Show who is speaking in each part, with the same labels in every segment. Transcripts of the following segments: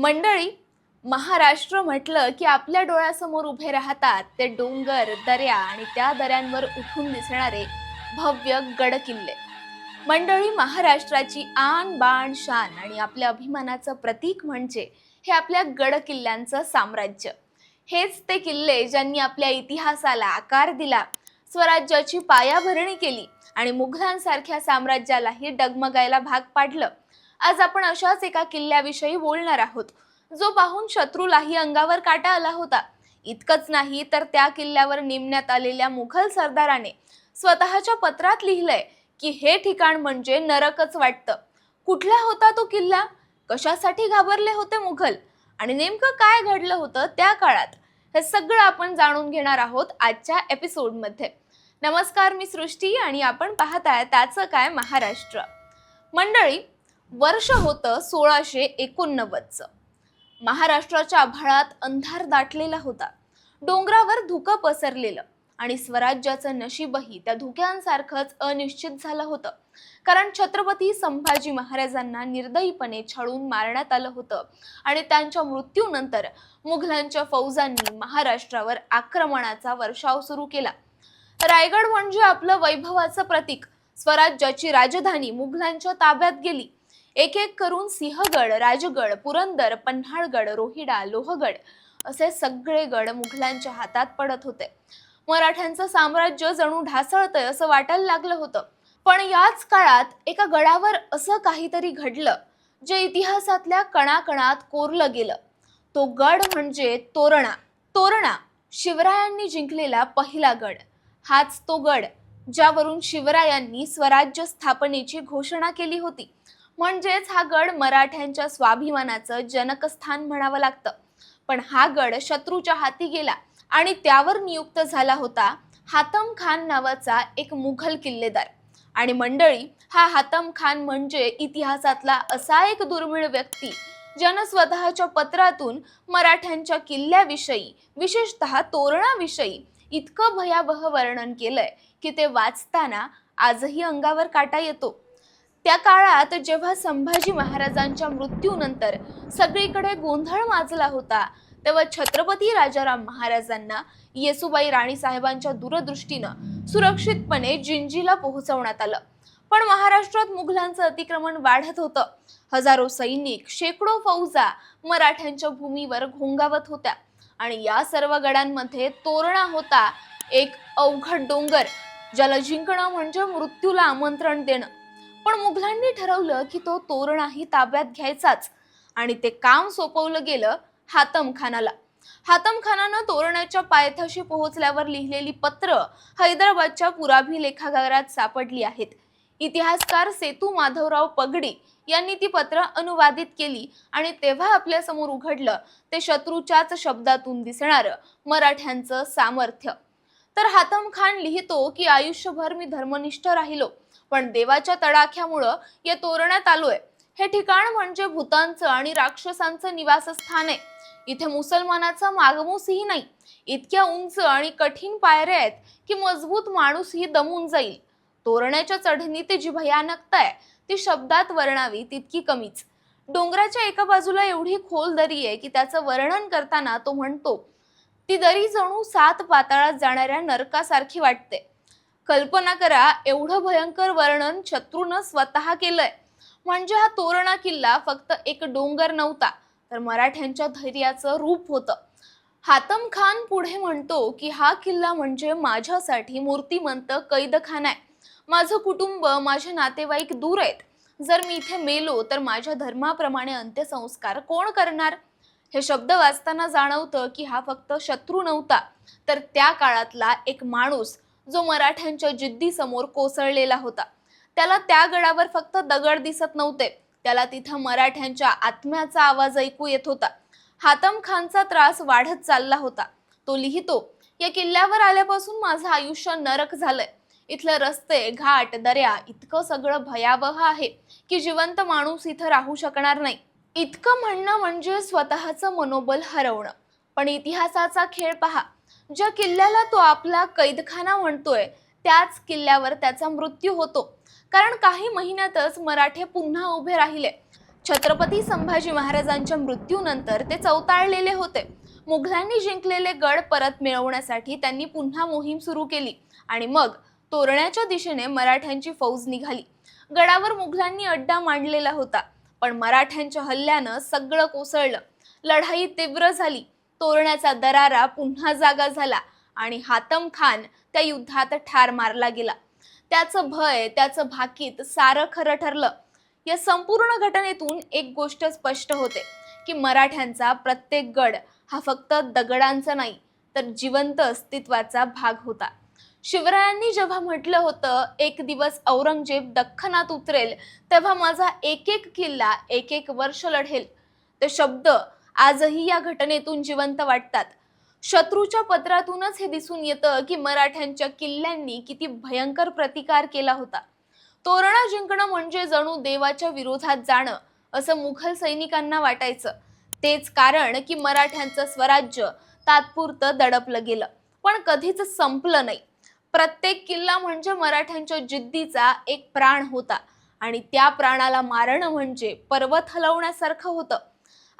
Speaker 1: मंडळी महाराष्ट्र म्हटलं की आपल्या डोळ्यासमोर उभे राहतात ते डोंगर दऱ्या आणि त्या दऱ्यांवर उठून दिसणारे भव्य गड किल्ले मंडळी महाराष्ट्राची आण बाण शान आणि आपल्या अभिमानाचं प्रतीक म्हणजे हे आपल्या गड किल्ल्यांचं साम्राज्य. हेच ते किल्ले ज्यांनी आपल्या इतिहासाला आकार दिला स्वराज्याची पायाभरणी केली आणि मुघलांसारख्या साम्राज्यालाही डगमगायला भाग पाडलं. आज आपण अशाच एका किल्ल्याविषयी बोलणार आहोत. जो पाहून शत्रूलाही अंगावर काटा आला होता. इतकंच नाही तर त्या किल्ल्यावर नेमण्यात आलेल्या मुघल सरदाराने स्वतःच्या पत्रात लिहिलंय की हे ठिकाण म्हणजे नरकच वाटतं. कुठला होता तो किल्ला? कशासाठी घाबरले होते मुघल? आणि नेमकं काय घडलं होतं त्या काळात? हे सगळं आपण जाणून घेणार आहोत आजच्या एपिसोडमध्ये. नमस्कार मी सृष्टी आणि आपण पाहताय त्याचं काय महाराष्ट्र. मंडळी वर्ष होतं सोळाशे एकोणनव्वदचं. महाराष्ट्राच्या आभाळात अंधार दाटलेला होता. डोंगरावर धुकं पसरलेलं आणि स्वराज्याचं नशीबही त्या धुक्यांसारखंच अनिश्चित झालं होतं. कारण छत्रपती संभाजी महाराजांना निर्दयीपणे छळून मारण्यात आलं होतं आणि त्यांच्या मृत्यूनंतर मुघलांच्या फौजांनी महाराष्ट्रावर आक्रमणाचा वर्षाव सुरू केला. रायगड म्हणजे आपलं वैभवाचं प्रतीक. स्वराज्याची राजधानी मुघलांच्या ताब्यात गेली. एक एक करून सिंहगड राजगड पुरंदर पन्हाळगड रोहिडा लोहगड असे सगळे गड मुघलांच्या हातात पडत होते. मराठ्यांचं साम्राज्य जणू ढासळतंय असं वाटायला लागलं होतं. पण याच काळात एका गडावर असं काहीतरी घडलं जे इतिहासातल्या कणाकणात कोरलं गेलं. तो गड म्हणजे तोरणा. तोरणा शिवरायांनी जिंकलेला पहिला गड. हाच तो गड ज्यावरून शिवरायांनी स्वराज्य स्थापनेची घोषणा केली होती. म्हणजेच हा गड मराठ्यांच्या स्वाभिमानाचं जनकस्थान म्हणावं लागतं. पण हा गड शत्रूच्या हाती गेला आणि त्यावर नियुक्त झाला होता हातम खान नावाचा एक मुघल किल्लेदार. आणि मंडळी हा हातम खान म्हणजे इतिहासातला असा एक दुर्मिळ व्यक्ती ज्यानं स्वतःच्या पत्रातून मराठ्यांच्या किल्ल्याविषयी विशेषतः तोरणाविषयी इतकं भयावह वर्णन केलंय की ते वाचताना आजही अंगावर काटा येतो. त्या काळात जेव्हा संभाजी महाराजांच्या मृत्यूनंतर सगळीकडे गोंधळ माजला होता तेव्हा छत्रपती राजाराम महाराजांना येसुबाई राणी साहेबांच्या दूरदृष्टीनं सुरक्षितपणे जिंजीला पोहोचवण्यात आलं. पण महाराष्ट्रात मुघलांचं अतिक्रमण वाढत होतं. हजारो सैनिक शेकडो फौजा मराठ्यांच्या भूमीवर घोंगावत होत्या आणि या सर्व गडांमध्ये तोरणा होता एक अवघड डोंगर ज्याला जिंकणं म्हणजे मृत्यूला आमंत्रण देणं. पण मुघलांनी ठरवलं की तो तोरणाही ताब्यात घ्यायचाच. आणि ते काम सोपवलं गेलं हातम खानाला हातम खानानं तोरणाच्या पायथ्याशी पोहोचल्यावर लिहिलेली पत्र हैदराबादच्या पुराभी लेखागारात सापडली आहेत. इतिहासकार सेतू माधवराव पगडी यांनी ती पत्र अनुवादित केली आणि तेव्हा आपल्यासमोर उघडलं ते शत्रूच्याच शब्दातून दिसणारं मराठ्यांचं सामर्थ्य. तर हातम खान लिहितो की आयुष्यभर मी धर्मनिष्ठ राहिलो. पण देवाच्या तडाख्यामुळं या तोरण्यात आलोय. हे ठिकाण म्हणजे भूतांचं आणि राक्षसांचं निवासस्थान आहे. इथे मुसलमानाचा मागमूसही नाही. इतक्या उंच आणि कठीण पायऱ्या आहेत की मजबूत माणूसही दमून जाईल. तोरण्याच्या चढणीत जी भयानकता आहे ती शब्दात वर्णावी तितकी कमीच. डोंगराच्या एका बाजूला एवढी खोल दरी आहे की त्याचं वर्णन करताना तो म्हणतो ती दरी जणू सात पाताळात जाणाऱ्या नरकासारखी वाटते. कल्पना करा एवढं भयंकर वर्णन शत्रूनं स्वतः केलंय. म्हणजे हा तोरणा किल्ला फक्त एक डोंगर नव्हता तर मराठ्यांच्या धैर्याचं रूप होतं. हातम खान पुढे म्हणतो की हा किल्ला म्हणजे माझ्यासाठी मूर्तिमंत कैदखाना आहे. माझं कुटुंब माझे नातेवाईक दूर आहेत. जर मी इथे मेलो तर माझ्या धर्माप्रमाणे अंत्यसंस्कार कोण करणार? हे शब्द वाचताना जाणवतं की हा फक्त शत्रू नव्हता तर त्या काळातला एक माणूस जो मराठ्यांच्या जिद्दीसमोर कोसळलेला होता. त्याला त्या गडावर फक्त दगड दिसत नव्हते. त्याला तिथं मराठ्यांच्या आत्म्याचा आवाज ऐकू येत होता. हातम खानचा त्रास वाढत चालला होता. तो लिहितो या किल्ल्यावर आल्यापासून माझं आयुष्य नरक झालंय. इथलं रस्ते घाट दर्या इतकं सगळं भयावह आहे की जिवंत माणूस इथं राहू शकणार नाही. इतकं म्हणणं म्हणजे स्वतःचं मनोबल हरवणं. पण इतिहासाचा खेळ पहा. ज्या किल्ल्याला तो आपला कैदखाना म्हणतोय त्याच किल्ल्यावर त्याचा मृत्यू होतो. कारण काही महिन्यातच मराठे पुन्हा उभे राहिले. छत्रपती संभाजी महाराजांच्या मृत्यूनंतर ते चौताळलेले होते. मुघलांनी जिंकलेले गड परत मिळवण्यासाठी त्यांनी पुन्हा मोहीम सुरू केली आणि मग तोरण्याच्या दिशेने मराठ्यांची फौज निघाली. गडावर मुघलांनी अड्डा मांडलेला होता पण मराठ्यांच्या हल्ल्यानं सगळं कोसळलं. लढाई तीव्र झाली. तोरण्याचा दरारा पुन्हा जागा झाला आणि हातम खान त्या युद्धात ठार मारला गेला. त्याचं भय त्याचं भाकीत सारं खरं ठरलं. या संपूर्ण घटनेतून एक गोष्ट स्पष्ट होते की मराठ्यांचा प्रत्येक गड हा फक्त दगडांचा नाही तर जिवंत अस्तित्वाचा भाग होता. शिवरायांनी जेव्हा म्हटलं होतं एक दिवस औरंगजेब दख्खनात उतरेल तेव्हा माझा एक एक किल्ला एक एक वर्ष लढेल. ते शब्द आजही या घटनेतून जिवंत वाटतात. शत्रूच्या पत्रातूनच हे दिसून येतं की मराठ्यांच्या किल्ल्यांनी किती भयंकर प्रतिकार केला होता. तोरणा जिंकणं म्हणजे जणू देवाच्या विरोधात जाणं असं मुघल सैनिकांना वाटायचं. तेच कारण की मराठ्यांचं स्वराज्य तात्पुरतं दडपलं गेलं. पण कधीच संपलं नाही. प्रत्येक किल्ला म्हणजे मराठ्यांच्या जिद्दीचा एक प्राण होता. आणि त्या प्राणाला मारणं म्हणजे पर्वत हलवण्यासारखं होतं.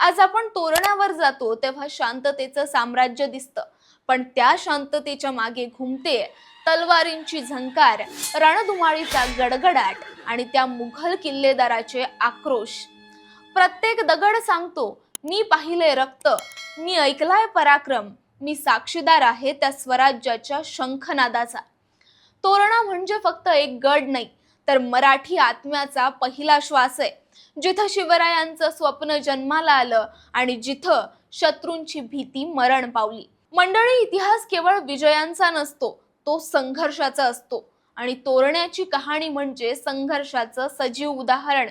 Speaker 1: आज आपण तोरणावर जातो तेव्हा शांततेचं साम्राज्य दिसतं. पण त्या शांततेच्या मागे घुमते तलवारींची झंकार रणधुमाळीचा गडगडाट आणि त्या मुघल किल्लेदाराचे आक्रोश. प्रत्येक दगड सांगतो मी पाहिले रक्त मी ऐकलाय पराक्रम मी साक्षीदार आहे त्या स्वराज्याच्या शंखनादाचा. तोरणा म्हणजे फक्त एक गड नाही तर मराठी आत्म्याचा पहिला श्वास आहे. जिथं शिवरायांचं स्वप्न जन्माला आलं आणि जिथं शत्रूंची भीती मरण पावली. मंडळी इतिहास केवळ विजयांचा नसतो तो संघर्षाचा असतो. आणि तोरण्याची कहाणी म्हणजे संघर्षाचं सजीव उदाहरण.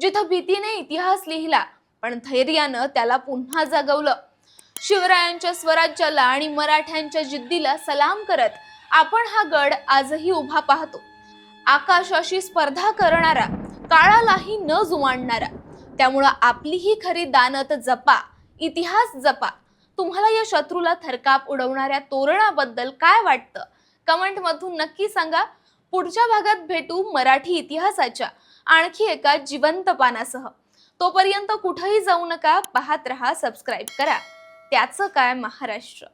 Speaker 1: जिथं भीतीने इतिहास लिहिला पण धैर्यानं त्याला पुन्हा जगवलं. शिवरायांच्या स्वराज्याला आणि मराठ्यांच्या जिद्दीला सलाम करत आपण हा गड आजही उभा पाहतो. आकाशाशी स्पर्धा करणारा काळालाही न जुमानणारा. त्यामुळं आपली ही खरी दानत जपा इतिहास जपा. तुम्हाला या शत्रूला थरकाप उडवणाऱ्या तोरणाबद्दल काय वाटतं? कमेंटमधून नक्की सांगा. पुढच्या भागात भेटू मराठी इतिहासाच्या आणखी एका जिवंत पानासह. तोपर्यंत कुठंही जाऊ नका पाहत रहा सबस्क्राईब करा. त्याचं काय महाराष्ट्र?